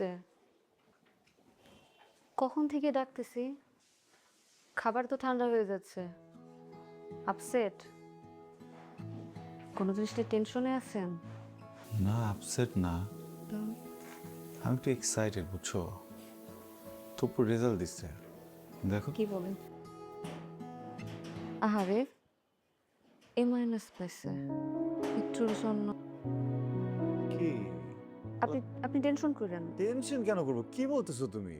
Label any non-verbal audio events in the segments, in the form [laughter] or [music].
হয়েছে কখন থেকে ডাকতেছি? খাবার তো ঠান্ডা হয়ে যাচ্ছে। আপসেট। কোনো জিনিসটা টেনশনে আছেন? না আপসেট না। আমি একটু এক্সাইটেড বুঝছ? তপুর রেজাল্ট দিচ্ছে। দেখো। কি বলেন? আহারে এ মাইনাস পাইছে। একটুর জন্য আপনি আপনি টেনশন করেন না। টেনশন কেন করব? কি বলতেছো তুমি?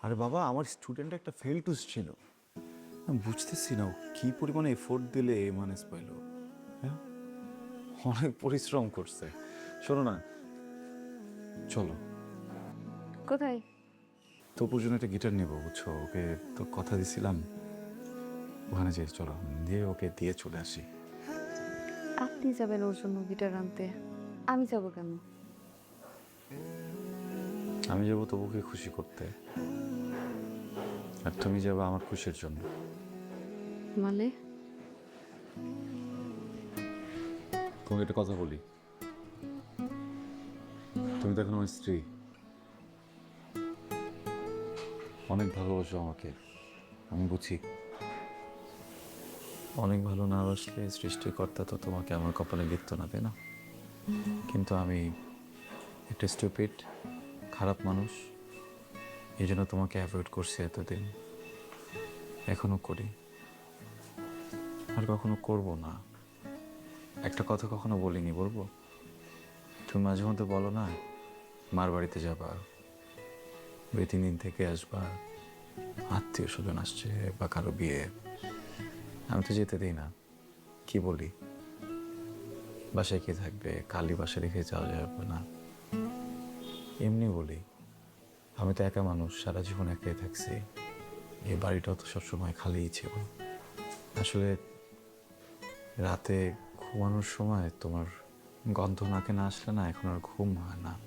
আরে বাবা আমার স্টুডেন্ট একটা ফেল টুস ছিল। আমি বুঝতেছি না ও কি পরিমাণে এফোর্ট দিলে এ মানেস পাইলো হ্যাঁ? অনেক পরিশ্রম করছে। শোনো না চলো। কোথায়? তপুর জন্য একটা গিটার নেব বুঝছ? ওকে তো কথা দিছিলাম। ওখানে যেয়ে চলো। দিয়ে ওকে দিয়ে চলে আসি। আপনি যাবেন ওর জন্য গিটার আনতে। আমি যাব কেন? আমি যাব তবুকে খুশি করতে। আর তুমি যাবে আমার খুশির জন্য। মানে? তোমাকে একটা কথা বলি। তুমি তো এখন আমার স্ত্রী। অনেক ভালোবাসো আমাকে। আমি বুঝি। অনেক ভালো না বাসলে সৃষ্টিকর্তা তো তোমাকে আমার কপালে লিখতো না তাই না? কিন্তু আমি একটা স্টুপিড খারাপ মানুষ। এই জন্য তোমাকে অ্যাভয়েড করছি এতদিন। এখনও করি। আর কখনো করব না। একটা কথা কখনো বলিনি, বলব? তুমি মাঝে মধ্যে বলো না, মার বাড়িতে যাবা। দুই তিন দিন থেকে আসবা। আত্মীয় স্বজন আসছে বা কারও বিয়ে। আমি তো যেতে দিই না। কি বলি? বাসায় কে থাকবে? কালি বাসা রেখে যাওয়া যাবে না। এমনি বলি, আমি তো একা মানুষ, সারা জীবন একাই থাকছি। এই বাড়িটাও তো সবসময় খালিই ছিল। আসলে রাতে ঘুমানোর সময় তোমার গন্ধ নাকে না আসলে না, এখন আর ঘুম হয় না।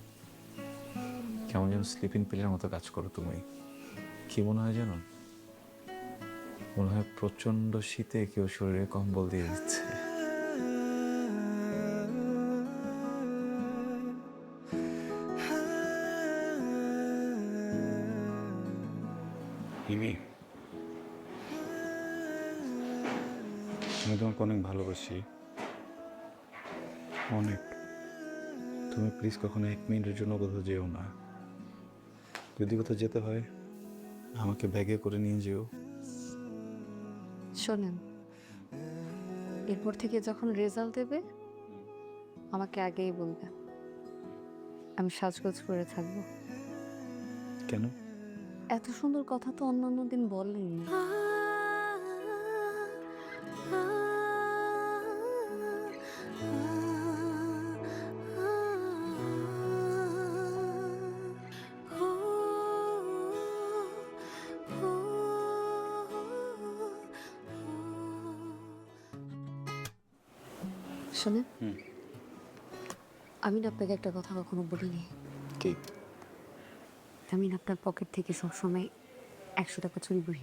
কেমন যেন স্লিপিং পিলের মতো কাজ করো তুমি। কি মনে হয় জানো? মনে হয় প্রচণ্ড শীতে কেউ শরীরে কম্বল দিয়ে দিচ্ছে। হিমি আমি তোমাকে অনেক ভালোবাসি। অনেক। তুমি প্লিজ কখনো এক মিনিটের জন্য কোথাও যেও না। যদি কোথাও যেতে হয় আমাকে ব্যাগে করে নিয়ে যেও। শোনেন এরপর থেকে যখন রেজাল্ট দেবে আমাকে আগেই বলবে আমি সাজগোজ করে থাকব। কেন? এত সুন্দর কথা তো অন্যান্য দিন বলেননি। শোনেন। আমি না আপনাকে একটা কথা কখনো বলিনি। কি? আমি না আপনার পকেট থেকে সবসময় একশো টাকা চুরি করি।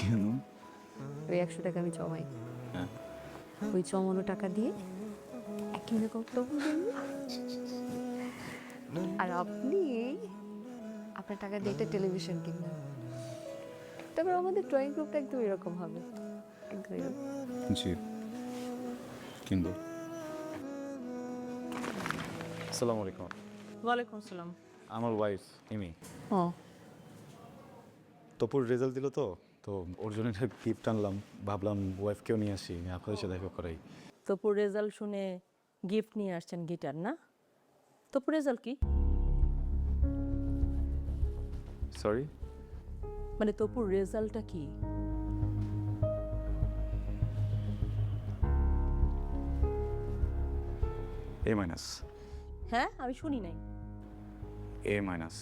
কেন? ওই একশো টাকা আমি জমাই। হ্যাঁ। ওই জমানো টাকা দিয়ে একই রকম আর আপনি আপনার টাকা দিয়ে একটা টেলিভিশন কিনবেন। তারপর আমাদের ড্রয়িং রুমটা একদম এরকম হবে। একদম এরকম। জি। কিন্তু আসসালামু আলাইকুম। ওয়ালাইকুম আসসালাম। আমার ওয়াইফ ইমি ও। তপুর রেজাল্ট দিল তো তো ওর জন্য একটা গিফট আনলাম। ভাবলাম ওয়াইফ ওয়াইফকেও নিয়ে আসি আপনাদের সাথে দেখা করাই। তপুর রেজাল্ট শুনে গিফট নিয়ে আসছেন গিটার না? তপুর রেজাল্ট কি? সরি মানে তপুর রেজাল্টটা কি? এ মাইনাস হ্যাঁ আমি শুনি নাই। এ মাইনাস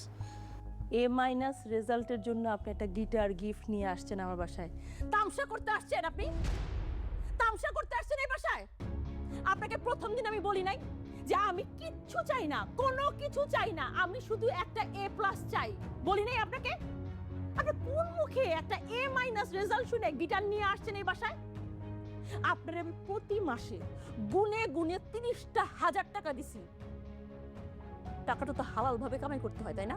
এ মাইনাস রেজাল্টের জন্য আপনি একটা গিটার গিফট নিয়ে আসছেন আমার বাসায়। তামসা করতে আসছেন আপনি? তামসা করতে আসছেন এই বাসায়? আপনাকে প্রথম দিন আমি বলি নাই যে আমি কিচ্ছু চাই না, কোনো কিছু চাই না। আমি শুধু একটা এ প্লাস চাই। বলি নাই আপনাকে? আপনি কোন মুখে একটা এ মাইনাস রেজাল্ট শুনে গিটার নিয়ে আসছেন এই বাসায়? আপনার প্রতি মাসে গুনে গুনে তিরিশটা হাজার টাকা দিছি। টাকাটা তো হালালভাবে কামাই করতে হয়, তাই না?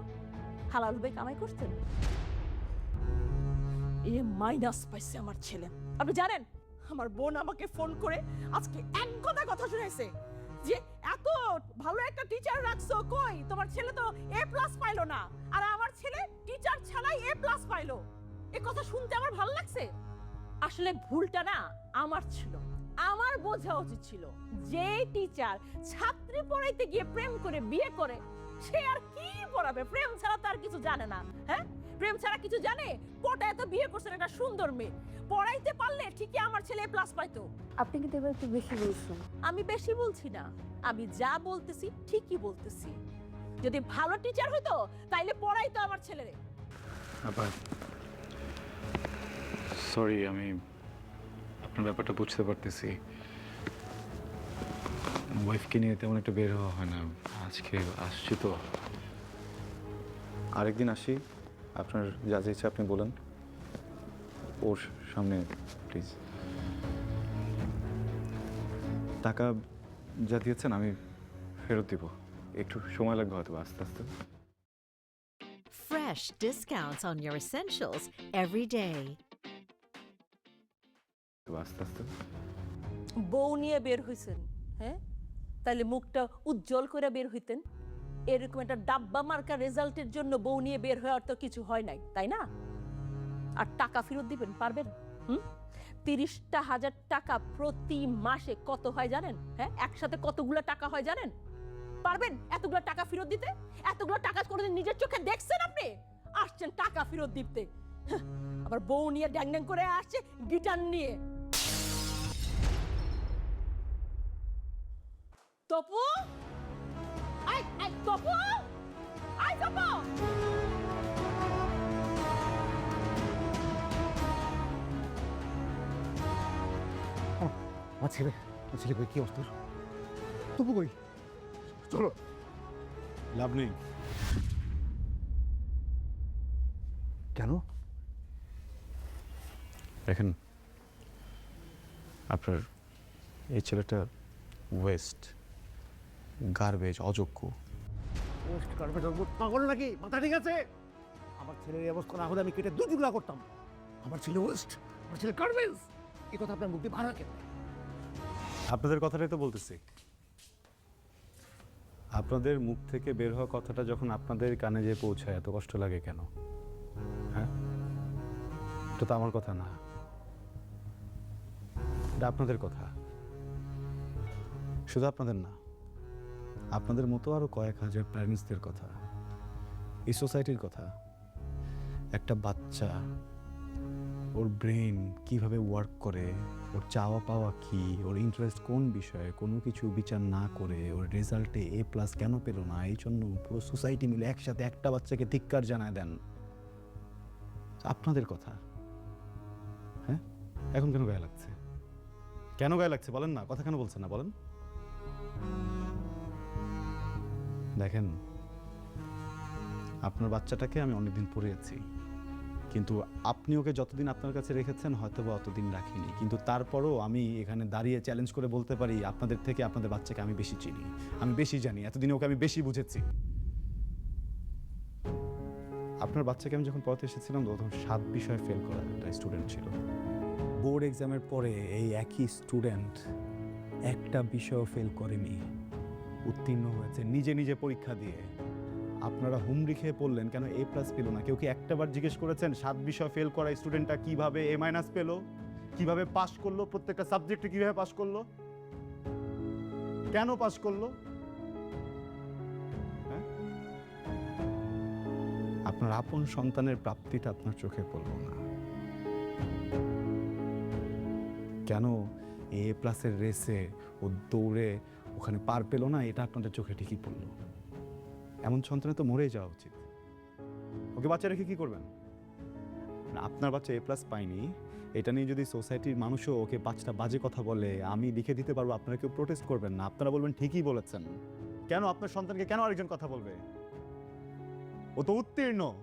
হালালভাবে কামাই করতেন এ মাইনাস পাইছে আমার ছেলে। আপনি জানেন, আমার বোন আমাকে ফোন করে আজকে এক কথা কথা শুনেছে যে, এত ভালো একটা টিচার রাখছো, কই? তোমার ছেলে তো এ প্লাস পাইলো না। আর আমার ছেলে টিচার ছাড়াই এ প্লাস পাইলো। এ কথা শুনতে আমার ভালো লাগছে? আসলে ভুলটা না, আমার ছিল। আমার বোঝা উচিত ছিল যে টিচার ছাত্রী পড়াইতে গিয়ে প্রেম করে বিয়ে করে সে আর কি পড়াবে? প্রেম ছাড়া তো আর কিছু জানে না হ্যাঁ? প্রেম ছাড়া কিছু জানে? পটায় তো বিয়ে করছেন একটা সুন্দর মেয়ে। পড়াইতে পারলে ঠিকই আমার ছেলে প্লাস পাইতো। আপনি কিন্তু এবার একটু বেশি বলছেন। আমি বেশি বলছি না। আমি যা বলতেছি ঠিকই বলতেছি। যদি ভালো টিচার হইতো তাইলে পড়াইতো আমার ছেলেরে। আবার। সরি আমি আপনার ব্যাপারটা বুঝতে পারতেছি। ওয়াইফকে নিয়ে তেমন একটা বের হওয়া হয় না। আজকে আসছি তো। আরেকদিন আসি। আপনার যা যা ইচ্ছা আপনি বলেন। ওর সামনে প্লিজ টাকা যা দিয়েছেন আমি ফেরত দিব। একটু সময় লাগবে হয়তো আস্তে আস্তে। Fresh discounts on your essentials every day. আস্তে আস্তে। বউ নিয়ে বের হইছেন হ্যাঁ? তাহলে মুখটা উজ্জ্বল করে বের হইতেন। এরকম একটা ডাব্বা মার্কা রেজাল্টের জন্য বউ নিয়ে বের হওয়ার তো কিছু হয় নাই তাই না? আর টাকা ফেরত দিবেন পারবেন? হুম? তিরিশটা হাজার টাকা প্রতি মাসে কত হয় জানেন? হ্যাঁ একসাথে কতগুলো টাকা হয় জানেন? পারবেন এতগুলো টাকা ফেরত দিতে? এতগুলো টাকা কোনোদিন নিজের চোখে দেখছেন আপনি? আসছেন টাকা ফেরত দিতে। হ্যাঁ, আবার বউ নিয়ে ড্যাং ড্যাং করে আসছে গিটার নিয়ে। তপু? আই আই তপু! আই তপু! আমার ছেলে আমার ছেলে কই? কি অবস্থা? তবু কই? চলো। লাভ নেই। কেন? দেখেন আপনার এই ছেলেটা ওয়েস্ট গার্বেজ অযোগ্য। পোস্ট কার্পেট পাগল নাকি? মাথা ঠিক আছে? আমার ছেলের এই অবস্থা না হলে আমি কেটে দু করতাম। আমার ছেলে ওয়েস্ট আমার ছেলে কার্বেজ এই কথা আপনার দিয়ে ভাড়া কেন? আপনাদের কথাটাই তো বলতেছি। আপনাদের মুখ থেকে বের হওয়া কথাটা যখন আপনাদের কানে যে পৌঁছায় এত কষ্ট লাগে কেন? হ্যাঁ? এটা তো আমার কথা না। এটা আপনাদের কথা। শুধু আপনাদের না। আপনাদের মতো আরও কয়েক হাজার প্যারেন্টসদের কথা, এই সোসাইটির কথা, একটা বাচ্চা, ওর ব্রেন কীভাবে ওয়ার্ক করে, ওর চাওয়া পাওয়া কি, ওর ইন্টারেস্ট কোন বিষয়ে, কোনো কিছু বিচার না করে, ওর রেজাল্টে এ প্লাস কেন পেল না, এই জন্য পুরো সোসাইটি মিলে একসাথে একটা বাচ্চাকে ধিক্কার জানায় দেন। আপনাদের কথা। হ্যাঁ? এখন কেন গায়ে লাগছে? কেন গায়ে লাগছে? বলেন না, কথা কেন বলছেন না, বলেন। দেখেন, আপনার বাচ্চাটাকে আমি অনেকদিন পড়িয়েছি, কিন্তু আপনি ওকে যতদিন আপনার কাছে রেখেছেন হয়তো বা অতদিন রাখিনি। কিন্তু তারপরও আমি এখানে দাঁড়িয়ে চ্যালেঞ্জ করে বলতে পারি, আপনাদের থেকে আপনাদের বাচ্চাকে আমি বেশি চিনি, আমি বেশি জানি, এতদিনে ওকে আমি বেশি বুঝেছি। আপনার বাচ্চাকে আমি যখন পড়াতে এসেছিলাম, তখন সাত বিষয়ে ফেল করা একটা স্টুডেন্ট ছিল। বোর্ড এক্সামের পরে এই একই স্টুডেন্ট একটা বিষয়ও ফেল করেনি। উত্তীর্ণ হয়েছে, নিজে নিজে পরীক্ষা দিয়ে। আপনারা হুমড়ি খেয়ে পড়লেন, কেন এ প্লাস পেল না? কেউ কি একটাবার জিজ্ঞেস করেছেন, সাত বিষয় ফেল করা স্টুডেন্টটা কীভাবে এ মাইনাস পেল? কীভাবে পাস করল? প্রত্যেকটা সাবজেক্টে কীভাবে পাস করল? কেন পাস করল? হ্যাঁ? আপনার আপন সন্তানের প্রাপ্তিটা আপনার চোখে পড়ল না। কেন এ প্লাসের রেসে ও দৌড়ে ওখানে পার পেল না, এটা আপনাদের চোখে ঠিকই পড়ল। এমন সন্তানে তো মরেই যাওয়া উচিত। ওকে বাচ্চা রেখে কি করবেন? আপনার বাচ্চা এ প্লাস পায়নি। এটা নিয়ে যদি সোসাইটির মানুষও ওকে পাঁচটা বাজে কথা বলে, আমি লিখে দিতে পারব, আপনারা কেউ প্রোটেস্ট করবেন না। আপনারা বলবেন, ঠিকই বলেছেন। কেন আপনার সন্তানকে কেন আরেকজন কথা বলবে? ও তো উত্তীর্ণ।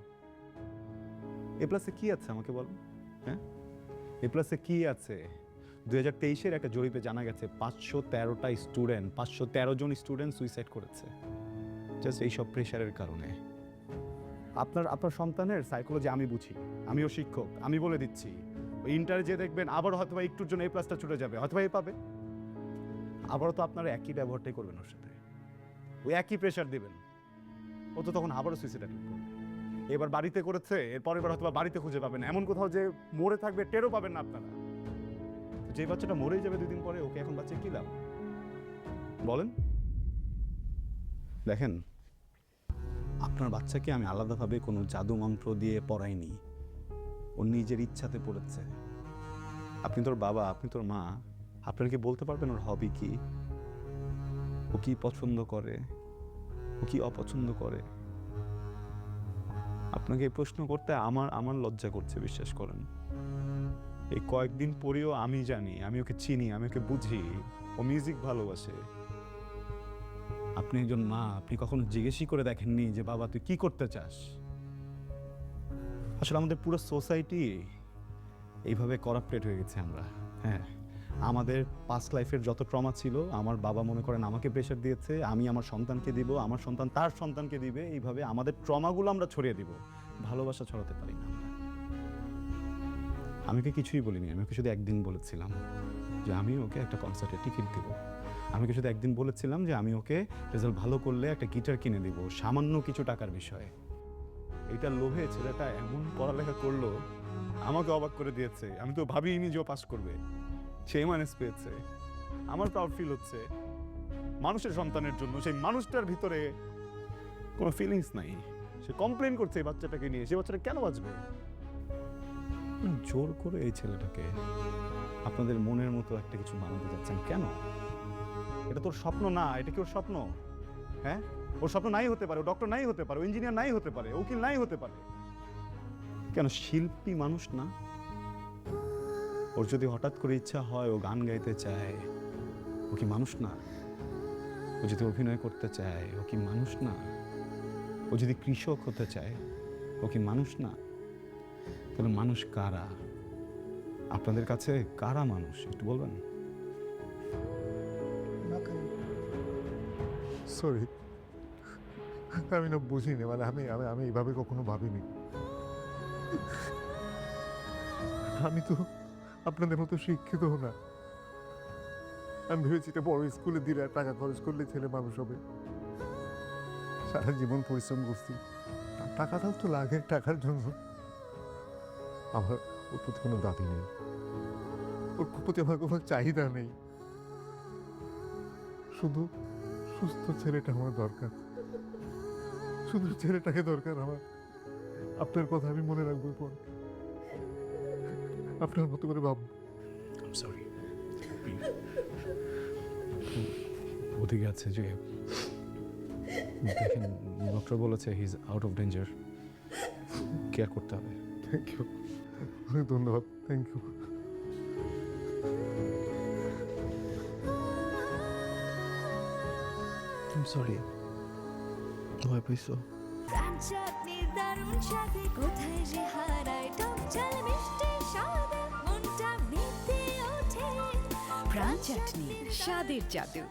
এ প্লাসে কি আছে আমাকে বলুন? হ্যাঁ? এ প্লাসে কি আছে? দুই হাজার তেইশের একটা জরিপে জানা গেছে পাঁচশো তেরোটা স্টুডেন্ট পাঁচশো তেরো জন স্টুডেন্ট সুইসাইড করেছে। জাস্ট এইসব প্রেশারের কারণে। আপনার আপনার সন্তানের সাইকোলজি আমি বুঝি, আমিও শিক্ষক, আমি বলে দিচ্ছি। ইন্টারে যে দেখবেন, আবার হয়তো বা একটুর জন্য এই প্লাসটা ছুটে যাবে হয়তো বা এ পাবে। আবারও তো আপনারা একই ব্যবহারটাই করবেন ওর সাথে। ওই একই প্রেশার দেবেন। ও তো তখন আবারও সুইসাইড অ্যাটেম্প করবে। এবার বাড়িতে করেছে এরপর এবার হয়তো বাড়িতে খুঁজে পাবেন। এমন কোথাও যে মরে থাকবে, টেরও পাবেন না আপনারা। যে বাচ্চাটা মরেই যাবে দুদিন পরে, ওকে এখন বাচ্চা কি লাভ? বলেন। দেখেন, আপনার বাচ্চাকে আমি আলাদাভাবে কোনো জাদু মন্ত্র দিয়ে পড়াইনি। ও নিজের ইচ্ছাতে পড়েছে। আপনি তোর বাবা, আপনি তোর মা, আপনার কি বলতে পারবেন ওর হবি কি? ও কি পছন্দ করে? ও কি অপছন্দ করে? আপনাকে এই প্রশ্ন করতে আমার আমার লজ্জা করছে, বিশ্বাস করেন। এই কয়েকদিন পরেও আমি জানি, আমি ওকে চিনি, আমি ওকে বুঝি। ও মিউজিক ভালোবাসে। আপনি একজন মা, আপনি কখনো জিজ্ঞেসই করে দেখেননি যে, বাবা, তুই কি করতে চাস? আসলে আমাদের পুরো সোসাইটি এইভাবে করাপ্টেড হয়ে গেছে আমরা হ্যাঁ। আমাদের পাস্ট লাইফের যত ট্রমা ছিল, আমার বাবা মনে করেন আমাকে প্রেশার দিয়েছে, আমি আমার সন্তানকে দিব, আমার সন্তান তার সন্তানকে দিবে, এইভাবে আমাদের ট্রমাগুলো আমরা ছড়িয়ে দিব। ভালোবাসা ছড়াতে পারি না আমরা। আমি ওকে কিছুই বলিনি, আমি ওকে শুধু একদিন বলেছিলাম যে আমি ওকে একটা কনসার্টের টিকিট দেবো। আমি শুধু একদিন বলেছিলাম যে আমি ওকে রেজাল্ট ভালো করলে একটা গিটার কিনে দিব, সামান্য কিছু টাকার বিষয়ে। এইটার লোভে ছেলেটা এমন পড়ালেখা করল, আমাকে অবাক করে দিয়েছে। আমি তো ভাবিনি যে ও পাস করবে। সেই মাইনাস পেয়েছে। আমার প্রাউড ফিল হচ্ছে, মানুষের সন্তানের জন্য, সেই মানুষটার ভিতরে কোনো ফিলিংস নাই। সে কমপ্লেন করছে এই বাচ্চাটাকে নিয়ে, সে বাচ্চাটা কেন বাঁচবে? জোর করে এই ছেলেটাকে আপনাদের মনের মতো একটা কিছু বানাতে যাচ্ছেন কেন? এটা তোর স্বপ্ন না, এটা কি ওর স্বপ্ন? হ্যাঁ? ওর স্বপ্ন নাই হতে পারে, ও ডক্টর নাই হতে পারে, ও ইঞ্জিনিয়ার নাই হতে পারে, উকিল নাই হতে পারে। কেন শিল্পী মানুষ না? ওর যদি হঠাৎ করে ইচ্ছা হয়, ও গান গাইতে চায়, ও কি মানুষ না? ও যদি অভিনয় করতে চায়, ও কি মানুষ না? ও যদি কৃষক হতে চায়, ও কি মানুষ না? তাহলে মানুষ কারা? আপনাদের কাছে কারা মানুষ? একটু বলবেন? সরি আমি না বুঝিনি মানে আমি আমি আমি এইভাবে কখনো ভাবিনি। আমি তো আপনাদের মতো শিক্ষিত না। আমি ভেবেছি এটা বড় স্কুলে দিলে টাকা খরচ করলে ছেলে মানুষ হবে। সারা জীবন পরিশ্রম করছি। টাকাটাও তো লাগে টাকার জন্য। আমার ওর প্রতি কোনো দাবি নেই। ওর প্রতি আমার কোনো চাহিদা নেই। শুধু সুস্থ ছেলেটা আমার দরকার। শুধু ছেলেটাকে দরকার আমার। আপনার কথা আমি মনে রাখব পর আপনার মতো করে ভাববো। সরি ওদিকে আছে যে দেখেন ডক্টর বলেছে he is out of danger care করতে হবে। থ্যাংক ইউ অনেক [laughs] ধন্যবাদ থ্যাংক ইউ সরি ভয় পাইছো চাটনি দারুণ স্বাদে কোথায় যে হারায় টক ঝাল মিষ্টি স্বাদে মনটা মেতে ওঠে প্রাণ চাটনি স্বাদের জাদু।